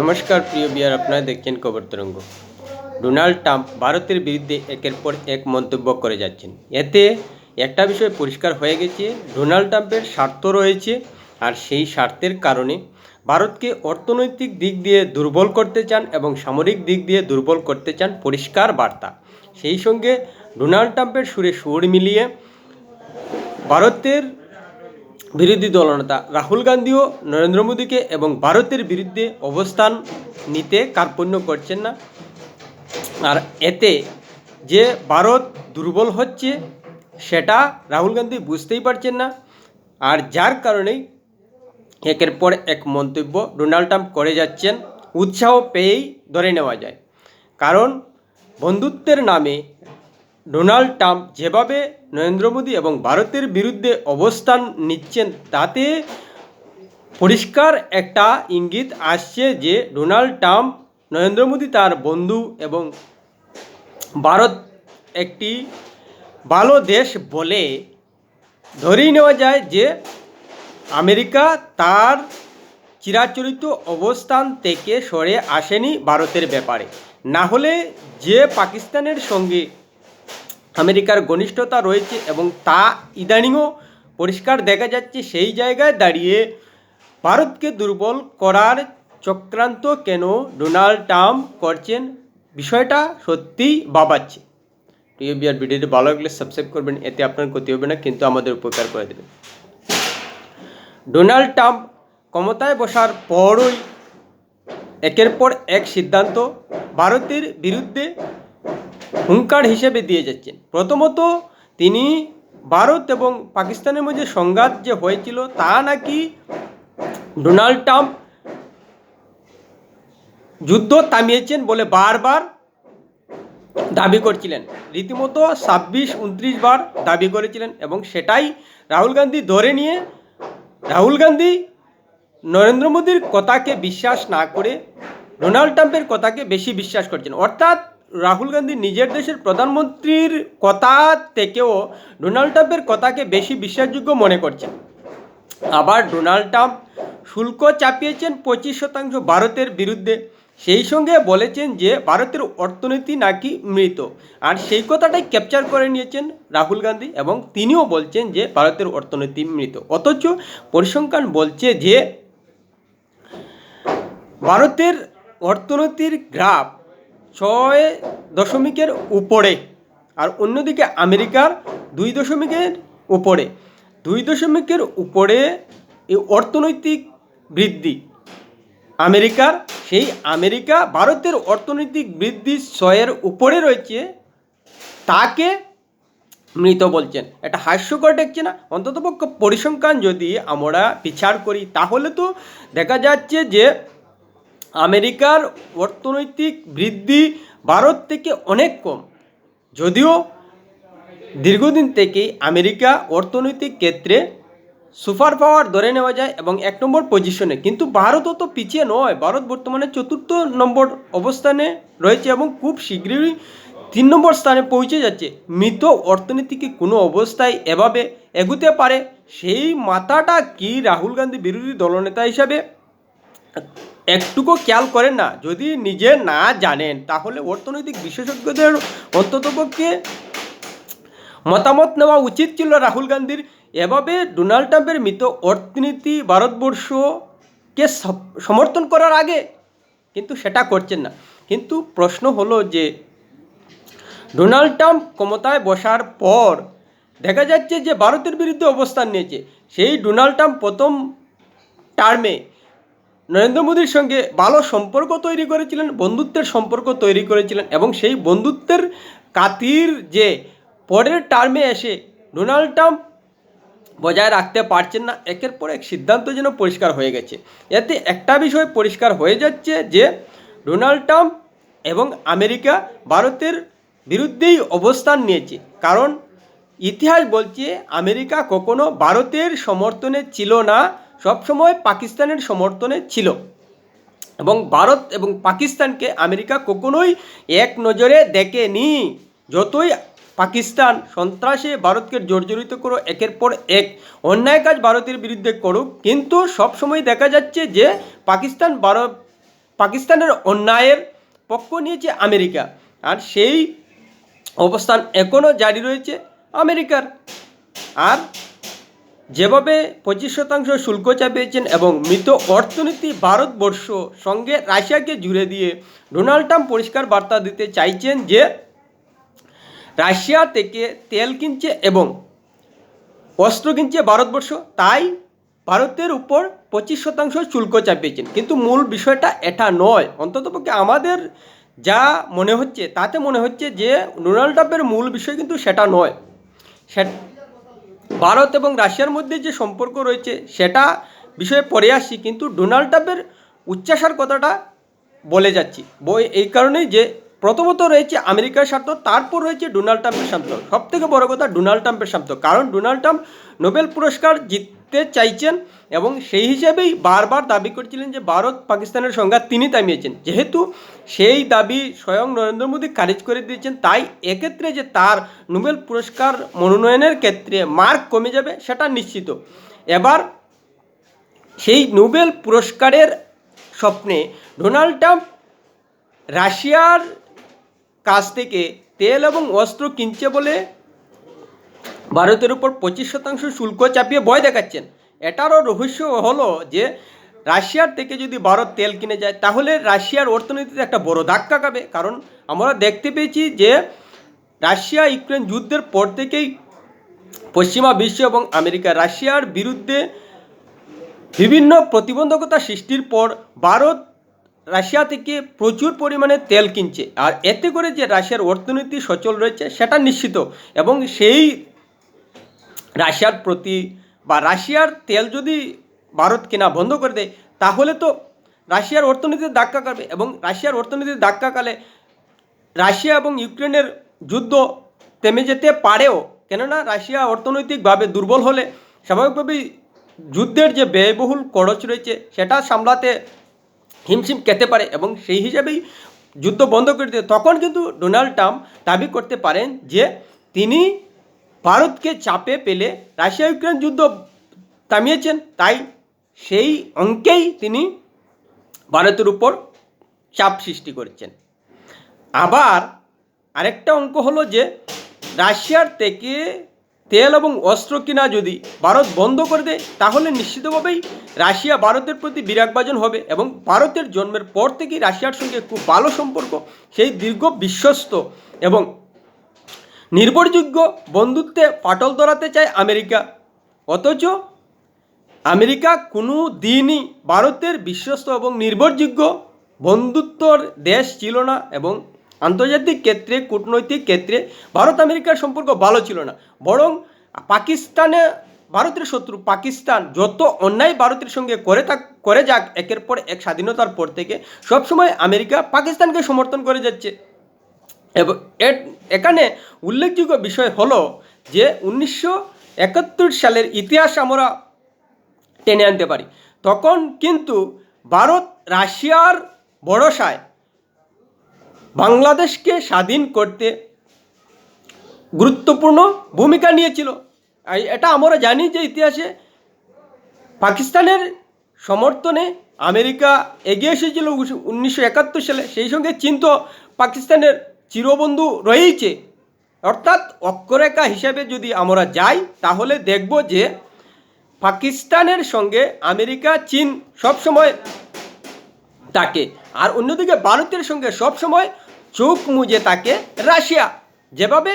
নমস্কার, প্রিয় বিয়ার, আপনারা দেখছেন খবর তরঙ্গ। ডোনাল্ড ট্রাম্প ভারতের বিরুদ্ধে একের পর এক মন্তব্য করে যাচ্ছেন। এতে একটা বিষয় পরিষ্কার হয়ে গেছে, ডোনাল্ড ট্রাম্পের স্বার্থ রয়েছে আর সেই স্বার্থের কারণে ভারতকে অর্থনৈতিক দিক দিয়ে দুর্বল করতে চান এবং সামরিক দিক দিয়ে দুর্বল করতে চান পরিষ্কার বার্তা। সেই সঙ্গে ডোনাল্ড ট্রাম্পের সুরে সুর মিলিয়ে ভারতের বিরোধী দলনেতা রাহুল গান্ধীও নরেন্দ্র মোদীকে এবং ভারতের বিরুদ্ধে অবস্থান নিতে কার্পণ্য করছেন না। আর এতে যে ভারত দুর্বল হচ্ছে, সেটা রাহুল গান্ধী বুঝতেই পারছেন না। আর যার কারণেই একের পর এক মন্তব্য ডোনাল্ড ট্রাম্প করে যাচ্ছেন, উৎসাহ পেয়েই ধরে নেওয়া যায়। কারণ বন্ধুত্বের নামে ডোনাল্ড ট্রাম্প যেভাবে নরেন্দ্র মোদী এবং ভারতের বিরুদ্ধে অবস্থান নিচ্ছেন, তাতে পরিষ্কার একটা ইঙ্গিত আসছে যে ডোনাল্ড ট্রাম্প, নরেন্দ্র মোদী তার বন্ধু এবং ভারত একটি ভালো দেশ বলে ধরেই নেওয়া যায় যে আমেরিকা তার চিরাচরিত অবস্থান থেকে সরে আসেনি ভারতের ব্যাপারে। না হলে যে পাকিস্তানের সঙ্গে আমেরিকার ঘনিষ্ঠতা রয়েছে এবং তা ইদানিংও পরিষ্কার দেখা যাচ্ছে। সেই জায়গায় দাঁড়িয়ে ভারতকে দুর্বল করার চক্রান্ত কেন ডোনাল্ড ট্রাম্প করছেন বিষয়টা সত্যিই বাবাচ্ছে প্রিয় বিয়ার ভিডিওটি ভালো লাগলে সাবস্ক্রাইব করবেন, এতে আপনার ক্ষতি হবে না, কিন্তু আমাদের উপকার করে দেবে। ডোনাল্ড ট্রাম্প ক্ষমতায় বসার পরই একের পর এক সিদ্ধান্ত ভারতের বিরুদ্ধে হুঙ্কার হিসেবে দিয়ে যাচ্ছেন। প্রথমত তিনি ভারত এবং পাকিস্তানের মধ্যে সংঘাত যে হয়েছিল তা নাকি ডোনাল্ড ট্রাম্প যুদ্ধ থামিয়েছেন বলে বারবার দাবি করছিলেন। রীতিমতো ছাব্বিশ, উনত্রিশ বার দাবি করেছিলেন এবং সেটাই রাহুল গান্ধী ধরে নিয়ে, রাহুল গান্ধী নরেন্দ্র মোদীর কথাকে বিশ্বাস না করে ডোনাল্ড ট্রাম্পের কথাকে বেশি বিশ্বাস করছেন। অর্থাৎ রাহুল গান্ধী নিজের দেশের প্রধানমন্ত্রীর কথা থেকেও ডোনাল্ড ট্রাম্পের কথাকে বেশি বিশ্বাসযোগ্য মনে করছেন। আবার ডোনাল্ড ট্রাম্প শুল্ক চাপিয়েছেন পঁচিশ শতাংশ ভারতের বিরুদ্ধে। সেই সঙ্গে বলেছেন যে ভারতের অর্থনীতি নাকি মৃত। আর সেই কথাটাই ক্যাপচার করে নিয়েছেন রাহুল গান্ধী এবং তিনিও বলছেন যে ভারতের অর্থনীতি মৃত। অথচ পরিসংখ্যান বলছে যে ভারতের অর্থনীতির গ্রাফ ছয় দশমিকের উপরে আর অন্যদিকে আমেরিকার দুই দশমিকের উপরে। দুই দশমিকের উপরে এই অর্থনৈতিক বৃদ্ধি। আমেরিকার সেই আমেরিকা ভারতের অর্থনৈতিক বৃদ্ধি ছয়ের উপরে রয়েছে, তাকে মৃত বলছেন। এটা হাস্যকর দেখছে না। অন্ততপক্ষ পরিসংখ্যান যদি আমরা বিচার করি, তাহলে তো দেখা যাচ্ছে যে আমেরিকার অর্থনৈতিক বৃদ্ধি ভারত থেকে অনেক কম। যদিও দীর্ঘদিন থেকেই আমেরিকা অর্থনৈতিক ক্ষেত্রে সুপার পাওয়ার ধরে নেওয়া যায় এবং এক নম্বর পজিশনে। কিন্তু ভারতও তো পিছিয়ে নয়। ভারত বর্তমানে চতুর্থ নম্বর অবস্থানে রয়েছে এবং খুব শীঘ্রই তিন নম্বর স্থানে পৌঁছে যাচ্ছে। মৃত অর্থনীতিকে কোনো অবস্থায় এভাবে এগুতে পারে, সেই মাথাটা কি রাহুল গান্ধী বিরোধী দলনেতা হিসাবে? একটুকু খেয়াল করেন না, যদি নিজে না জানেন, তাহলে অর্থনৈতিক বিশেষজ্ঞদের অন্ততপক্ষে মতামত নেওয়া উচিত ছিল রাহুল গান্ধীর। এভাবে ডোনাল্ড ট্রাম্পের মৃত অর্থনীতি ভারতবর্ষকে সমর্থন করার আগে কিন্তু সেটা করছেন না। কিন্তু প্রশ্ন হলো যে, ডোনাল্ড ট্রাম্প ক্ষমতায় বসার পর দেখা যাচ্ছে যে ভারতের বিরুদ্ধে অবস্থান নিয়েছে। সেই ডোনাল্ড ট্রাম্প প্রথম টার্মে নরেন্দ্র মোদীর সঙ্গে ভালো সম্পর্ক তৈরি করেছিলেন, বন্ধুত্বের সম্পর্ক তৈরি করেছিলেন এবং সেই বন্ধুত্বের কাতির যে পরের টার্মে এসে ডোনাল্ড ট্রাম্প বজায় রাখতে পারছেন না, একের পর এক সিদ্ধান্ত যেন পরিষ্কার হয়ে গেছে। এতে একটা বিষয় পরিষ্কার হয়ে যাচ্ছে যে ডোনাল্ড ট্রাম্প এবং আমেরিকা ভারতের বিরুদ্ধেই অবস্থান নিয়েছে। কারণ ইতিহাস বলছে, আমেরিকা কখনো ভারতের সমর্থনে ছিল না সবসময় পাকিস্তানের সমর্থনে ছিল। এবং ভারত এবং পাকিস্তানকে আমেরিকা কখনোই এক নজরে দেখেনি। যতই পাকিস্তান সন্ত্রাসে ভারতকে জর্জরিত করো একের পর এক অন্যায় কাজ ভারতের বিরুদ্ধে করুক, কিন্তু সবসময় দেখা যাচ্ছে যে পাকিস্তান ভারত, পাকিস্তানের অন্যায়ের পক্ষ নিয়েছে আমেরিকা। আর সেই অবস্থান এখনও জারি রয়েছে আমেরিকার। আর যেভাবে পঁচিশ শতাংশ শুল্ক চাপিয়েছেন এবং মৃত অর্থনীতি ভারতবর্ষ সঙ্গে রাশিয়াকে জুড়ে দিয়ে ডোনাল্ড ট্রাম্প পরিষ্কার বার্তা দিতে চাইছেন যে, রাশিয়া থেকে তেল কিনছে এবং অস্ত্র কিনছে ভারতবর্ষ, তাই ভারতের উপর পঁচিশ শতাংশ শুল্ক চাপিয়েছেন। কিন্তু মূল বিষয়টা এটা নয়। অন্ততপক্ষে আমাদের যা মনে হচ্ছে, তাতে মনে হচ্ছে যে, ডোনাল্ড ট্রাম্পের মূল বিষয় কিন্তু সেটা নয়। সে ভারত এবং রাশিয়ার মধ্যে যে সম্পর্ক রয়েছে, সেটা বিষয়ে পরে আসছি কিন্তু ডোনাল্ড ট্রাম্পের উচ্চাসার কথাটা বলে যাচ্ছি। বই এই কারণেই যে প্রথমত রয়েছে আমেরিকার স্বার্থ, তারপর রয়েছে ডোনাল্ড ট্রাম্পের স্বার্থ। সব থেকে বড় কথা ডোনাল্ড ট্রাম্পের স্বার্থ। কারণ ডোনাল্ড ট্রাম্প নোবেল পুরস্কার জিততে চাইছেন এবং সেই হিসেবেই বারবার দাবি করেছিলেন যে ভারত পাকিস্তানের সংঘাত তিনি থামিয়েছেন। যেহেতু সেই দাবি স্বয়ং নরেন্দ্র মোদী খারিজ করে দিয়েছেন, তাই এক্ষেত্রে যে তার নোবেল পুরস্কার মনোনয়নের ক্ষেত্রে মার্ক কমে যাবে সেটা নিশ্চিত। এবার সেই নোবেল পুরস্কারের স্বপ্নে ডোনাল্ড ট্রাম্প রাশিয়ার কাছ থেকে তেল এবং অস্ত্র কিনছে বলে ভারতের উপর পঁচিশ শতাংশ শুল্ক চাপিয়ে ভয় দেখাচ্ছেন। এটারও রহস্য হলো যে, রাশিয়ার থেকে যদি ভারত তেল কিনে যায়, তাহলে রাশিয়ার অর্থনীতিতে একটা বড় ধাক্কা খাবে। কারণ আমরা দেখতে পেয়েছি যে, রাশিয়া ইউক্রেন যুদ্ধের পর থেকেই পশ্চিমা বিশ্ব এবং আমেরিকা, রাশিয়ার বিরুদ্ধে বিভিন্ন প্রতিবন্ধকতা সৃষ্টির পর ভারত রাশিয়া থেকে প্রচুর পরিমাণে তেল কিনছে। আর এতে করে যে রাশিয়ার অর্থনীতি সচল রয়েছে, সেটা নিশ্চিত। এবং সেই রাশিয়ার প্রতি বা রাশিয়ার তেল যদি ভারত কেনা বন্ধ করে দেয়, তাহলে তো রাশিয়ার অর্থনীতির ধাক্কা কাটবে এবং রাশিয়ার অর্থনীতির ধাক্কা কালে রাশিয়া এবং ইউক্রেনের যুদ্ধ থেমে যেতে পারেও। কেননা রাশিয়া অর্থনৈতিকভাবে দুর্বল হলে স্বাভাবিকভাবেই যুদ্ধের যে ব্যয়বহুল খরচ রয়েছে, সেটা সামলাতে হিমশিম খেতে পারে এবং সেই হিসাবেই যুদ্ধ বন্ধ করে দিয়ে তখন কিন্তু ডোনাল্ড ট্রাম্প দাবি করতে পারেন যে তিনি ভারতকে চাপে পেলে রাশিয়া ইউক্রেন যুদ্ধ থামিয়েছেন, তাই সেই অঙ্কেই তিনি ভারতের উপর চাপ সৃষ্টি করেছেন। আবার আরেকটা অঙ্ক হলো যে, রাশিয়ার থেকে তেল এবং অস্ত্র কিনা যদি ভারত বন্ধ করে দেয়, তাহলে নিশ্চিতভাবেই রাশিয়া ভারতের প্রতি বিরাগভাজন হবে এবং ভারতের জন্মের পর থেকেই রাশিয়ার সঙ্গে খুব ভালো সম্পর্ক, সেই দীর্ঘ বিশ্বস্ত এবং নির্ভরযোগ্য বন্ধুত্বে ফাটল ধরাতে চায় আমেরিকা। অথচ আমেরিকা কোনো দিনই ভারতের বিশ্বস্ত এবং নির্ভরযোগ্য বন্ধুত্বর দেশ ছিল না এবং আন্তর্জাতিক ক্ষেত্রে, কূটনৈতিক ক্ষেত্রে ভারত আমেরিকার সম্পর্ক ভালো ছিল না। বরং পাকিস্তানে ভারতের শত্রু পাকিস্তান যত অন্যায় ভারতের সঙ্গে করে থাক, করে যাক, একের পর এক স্বাধীনতার পর থেকে সবসময় আমেরিকা পাকিস্তানকে সমর্থন করে যাচ্ছে। এবং এখানে উল্লেখযোগ্য বিষয় হলো যে উনিশশো একাত্তর সালের ইতিহাস আমরা টেনে আনতে পারি। তখন কিন্তু ভারত রাশিয়ার ভরসায় বাংলাদেশকে স্বাধীন করতে গুরুত্বপূর্ণ ভূমিকা নিয়েছিল। এটা আমরা জানি যে ইতিহাসে পাকিস্তানের সমর্থনে আমেরিকা এগিয়ে এসেছিল উনিশশো একাত্তর সালে। সেই সঙ্গে চীন তো পাকিস্তানের চিরবন্ধু রয়েইছে। অর্থাৎ অক্ষরেখা হিসেবে যদি আমরা যাই, তাহলে দেখব যে পাকিস্তানের সঙ্গে আমেরিকা, চীন সবসময় তাকে আর অন্যদিকে ভারতের সঙ্গে সবসময় চোখ মুজে তাকে রাশিয়া। যেভাবে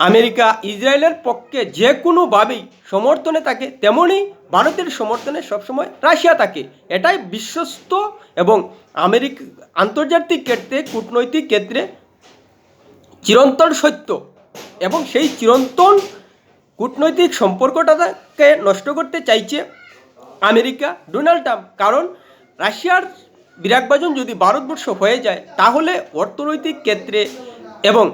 আমেরিকা, ইসরায়েলের পক্ষে যে কোনোভাবেই সমর্থনে থাকে, তেমনই ভারতের সমর্থনে সবসময় রাশিয়া থাকে। এটাই বিশ্বস্ত এবং আমেরিকা আন্তর্জাতিক ক্ষেত্রে, কূটনৈতিক ক্ষেত্রে চিরন্তন সত্য এবং সেই চিরন্তন কূটনৈতিক সম্পর্কটাকে নষ্ট করতে চাইছে আমেরিকা, ডোনাল্ড ট্রাম্প। কারণ রাশিয়ার বিরাগবাজন যদি ভারতবর্ষ হয়ে যায়, তাহলে অর্থনৈতিক ক্ষেত্রে এবং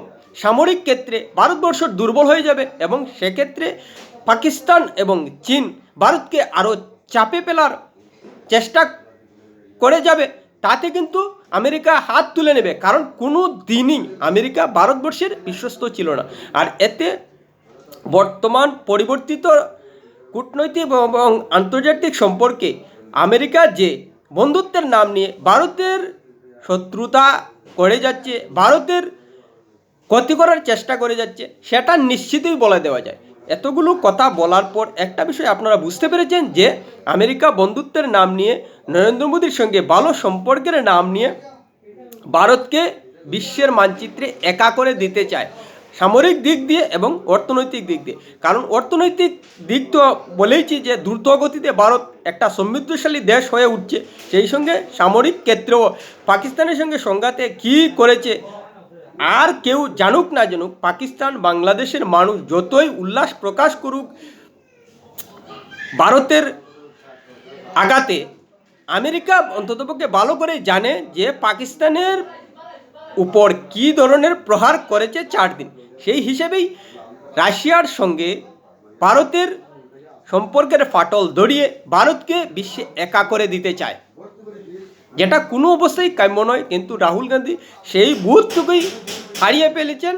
সামরিক ক্ষেত্রে ভারতবর্ষ দুর্বল হয়ে যাবে এবং সেক্ষেত্রে পাকিস্তান এবং চীন ভারতকে আরও চাপে ফেলার চেষ্টা করে যাবে। তাতে কিন্তু আমেরিকা হাত তুলে নেবে, কারণ কোনো দিনই আমেরিকা ভারতবর্ষের বিশ্বস্ত ছিল না। আর এতে বর্তমান পরিবর্তিত কূটনৈতিক এবং আন্তর্জাতিক সম্পর্কে আমেরিকা যে বন্ধুত্বের নাম নিয়ে ভারতের শত্রুতা করে যাচ্ছে, ভারতের ক্ষতি করার চেষ্টা করে যাচ্ছে, সেটা নিশ্চিতই বলে দেওয়া যায়। এতগুলো কথা বলার পর একটা বিষয় আপনারা বুঝতে পেরেছেন যে, আমেরিকা বন্ধুত্বের নাম নিয়ে, নরেন্দ্র মোদীর সঙ্গে ভালো সম্পর্কের নাম নিয়ে ভারতকে বিশ্বের মানচিত্রে একা করে দিতে চায়। সামরিক দিক দিয়ে এবং অর্থনৈতিক দিক দিয়ে। কারণ অর্থনৈতিক দিক তো বলেইছি যে দ্রুত গতিতে ভারত একটা সমৃদ্ধশালী দেশ হয়ে উঠছে। সেই সঙ্গে সামরিক ক্ষেত্রেও পাকিস্তানের সঙ্গে সংঘাতে কী করেছে আর কেউ জানুক না জানুক, পাকিস্তান বাংলাদেশের মানুষ যতই উল্লাস প্রকাশ করুক, ভারতের আঘাতে আমেরিকা অন্ততপক্ষে ভালো করে জানে যে পাকিস্তানের উপর কী ধরনের প্রহার করেছে চার দিন। সেই হিসেবেই রাশিয়ার সঙ্গে ভারতের সম্পর্কের ফাটল ধরিয়ে ভারতকে বিশ্বে একা করে দিতে চায়। যেটা কোনো অবস্থায় কাম্য নয়, কিন্তু রাহুল গান্ধী সেই বুথটুকুই হারিয়ে ফেলেছেন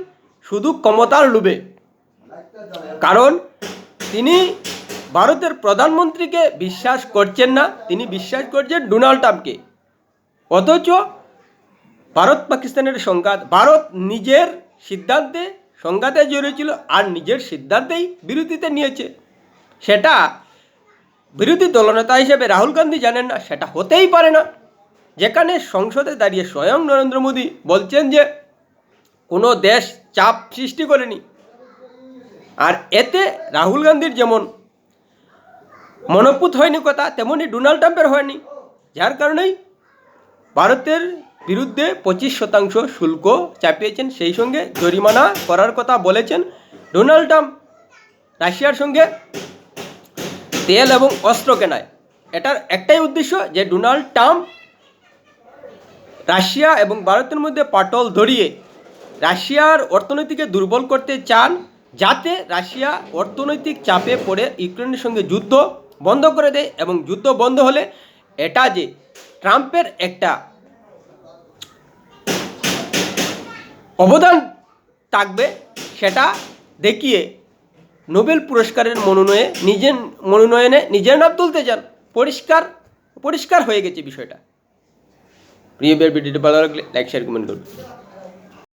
শুধু ক্ষমতার লোভে। কারণ তিনি ভারতের প্রধানমন্ত্রীকে বিশ্বাস করছেন না, তিনি বিশ্বাস করছেন ডোনাল্ড ট্রাম্পকে। অথচ ভারত পাকিস্তানের সংঘাত, ভারত নিজের সিদ্ধান্তে সংঘাতে জড়িয়েছিল আর নিজের সিদ্ধান্তেই বিরোধিতা নিয়েছে। সেটা বিরোধী দলনেতা হিসেবে রাহুল গান্ধী জানেন না, সেটা হতেই পারে না। যেখানে সংসদে দাঁড়িয়ে স্বয়ং নরেন্দ্র মোদী বলছেন যে কোনো দেশ চাপ সৃষ্টি করেনি। আর এতে রাহুল গান্ধীর যেমন মনোপুত হয়নি কথা তেমনই ডোনাল্ড ট্রাম্পের হয়নি। যার কারণেই ভারতের বিরুদ্ধে পঁচিশ শতাংশ শুল্ক চাপিয়েছেন, সেই সঙ্গে জরিমানা করার কথা বলেছেন ডোনাল্ড ট্রাম্প, রাশিয়ার সঙ্গে তেল এবং অস্ত্র কেনায়। এটার একটাই উদ্দেশ্য যে ডোনাল্ড ট্রাম্প রাশিয়া এবং ভারতের মধ্যে পাটল ধরিয়ে রাশিয়ার অর্থনীতিকে দুর্বল করতে চান, যাতে রাশিয়া অর্থনৈতিক চাপে পড়ে ইউক্রেনের সঙ্গে যুদ্ধ বন্ধ করে দেয় এবং যুদ্ধ বন্ধ হলে এটা যে ট্রাম্পের একটা অবদান থাকবে, সেটা দেখিয়ে নোবেল পুরস্কারের মনোনয়ে নিজের মনোনয়নে নিজের নাম তুলতে চান। পরিষ্কার পরিষ্কার হয়ে গেছে বিষয়টা। প্রিয় ভিডিওটি ভালো লাগলে লাইক শেয়ার কমেন্ট করুন